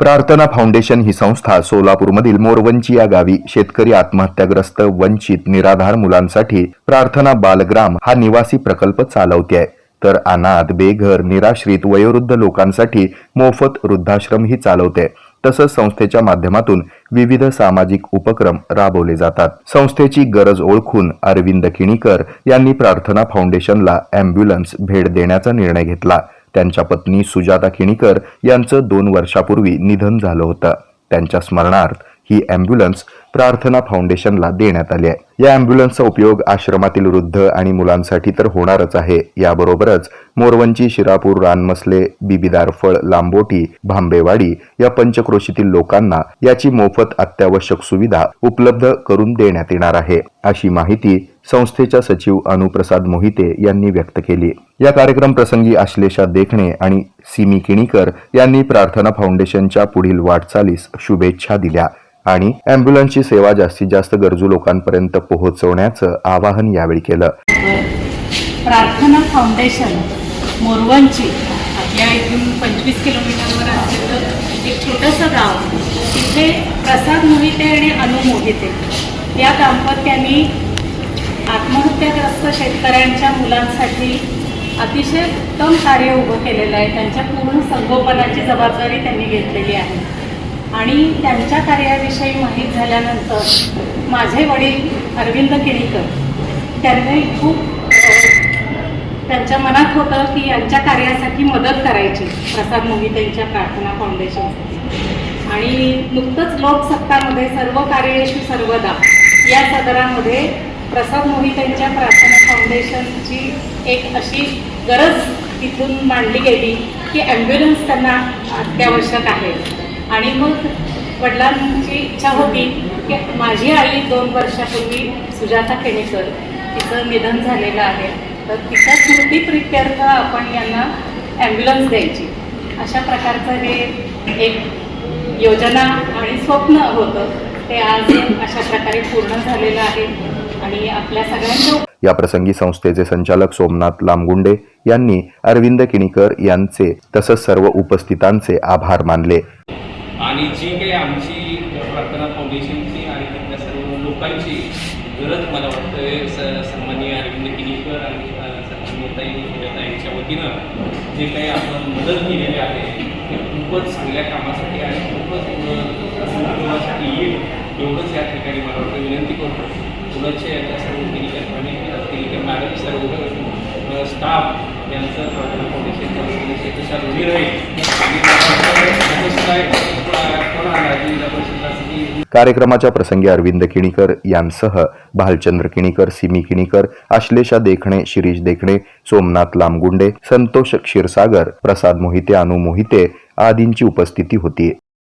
प्रार्थना फाउंडेशन ही संस्था सोलापूरमधील मोरवंची या गावी शेतकरी आत्महत्याग्रस्त वंचित निराधार मुलांसाठी प्रार्थना बालग्राम हा निवासी प्रकल्प चालवते आहे तर अनाथ बेघर निराश्रित वयोवृद्ध लोकांसाठी मोफत वृद्धाश्रमही चालवते तसंच संस्थेच्या माध्यमातून विविध सामाजिक उपक्रम राबवले जातात. संस्थेची गरज ओळखून अरविंद किणीकर यांनी प्रार्थना फाउंडेशनला अँब्युलन्स भेट देण्याचा निर्णय घेतला. त्यांच्या पत्नी सुजाता किणीकर यांचं दोन वर्षापूर्वी निधन झालं होतं. त्यांच्या स्मरणार्थ ही अँब्युलन्स प्रार्थना फाउंडेशनला देण्यात आली आहे. या अँब्युलन्सचा उपयोग आश्रमातील वृद्ध आणि मुलांसाठी तर होणारच आहे. याबरोबरच मोरवंची शिरापूर रानमसले बिबीदार फळ लांबोटी भांबेवाडी या पंचक्रोशीतील लोकांना याची मोफत अत्यावश्यक सुविधा उपलब्ध करून देण्यात येणार आहे. अशी माहिती संस्थेच्या सचिव अनुप्रसाद मोहिते यांनी व्यक्त केली. या कार्यक्रम प्रसंगी आश्लेषा देखणे आणि सिमी किणीकर यांनी प्रार्थना फाउंडेशनच्या पुढील वाटचालीस शुभेच्छा दिल्या आणि अँब्युलन्सची सेवा जास्तीत जास्त गरजू लोकांपर्यंत पोहोचवण्याचं आवाहन यावेळी केलं. प्रार्थना फाउंडेशन मोरवंची या इथून पंचवीस किलोमीटरवर असलेलं एक छोटंसं गाव तिथे प्रसाद मोहिते आणि अनु मोहिते या दाम्पत्यांनी आत्महत्याग्रस्त शेतकऱ्यांच्या मुलांसाठी अतिशय उत्तम कार्य उभं केलेलं आहे. त्यांच्या पूर्ण संगोपनाची जबाबदारी त्यांनी घेतलेली आहे. आणि त्यांच्या कार्याविषयी माहीत झाल्यानंतर माझे वडील अरविंद किणीकर त्यांनी खूप त्यांच्या मनात होतं की यांच्या कार्यासाठी मदत करायची प्रसाद मोहितेंच्या प्रार्थना फाउंडेशन आणि नुकतंच लोकसत्तामध्ये सर्व कार्येषु सर्वदा या सदरामध्ये प्रसाद मोहितेंच्या प्रार्थना फाउंडेशनची एक अशी गरज तिथून मांडली गेली की ॲम्ब्युलन्स त्यांना अत्यावश्यक आहे. आणि मग वडिलांची इच्छा होती की माझी आई दोन वर्षापूर्वी सुजाता केणेकर तिचं निधन झालेलं आहे. तर तिच्या स्मृतीप्रित्यर्थ आपण यांना ॲम्ब्युलन्स द्यायची. अशा प्रकारचं हे एक योजना आणि स्वप्न होतं. ते आज अशा प्रकारे पूर्ण झालेलं आहे. आणि आपल्या सगळ्यांच्या या प्रसंगी संस्थेचे संचालक सोमनाथ लामगुंडे यांनी अरविंद किणीकर यांचे तसंच सर्व उपस्थितांचे आभार मानले. आणि जी काही आमची प्रार्थना फाउंडेशनची आणि तिथल्या सर्व लोकांची गरज मला वाटतं सन्माननीय अरविंद किनीकर आणि यांच्या वतीनं जे काही आपण मदत केलेली आहे ते खूपच चांगल्या कामासाठी आणि खूपच उपयोगासाठी येईल. एवढंच या ठिकाणी मला वाटतं विनंती करतो. पुढच्या यांना सर्व किनीकर फॅमिली किनीकर मॅडम सर्व स्टाफ यांचं प्रार्थना फाउंडेशनच्या वतीने शेतशा ऋणी राहील. कार्यक्रमाच्या प्रसंगी अरविंद किणीकर यांसह भालचंद्र किणीकर सिमी किणीकर आश्लेषा देखणे शिरीष देखणे सोमनाथ लामगुंडे संतोष क्षीरसागर प्रसाद मोहिते अनु मोहिते आदींची उपस्थिती होती.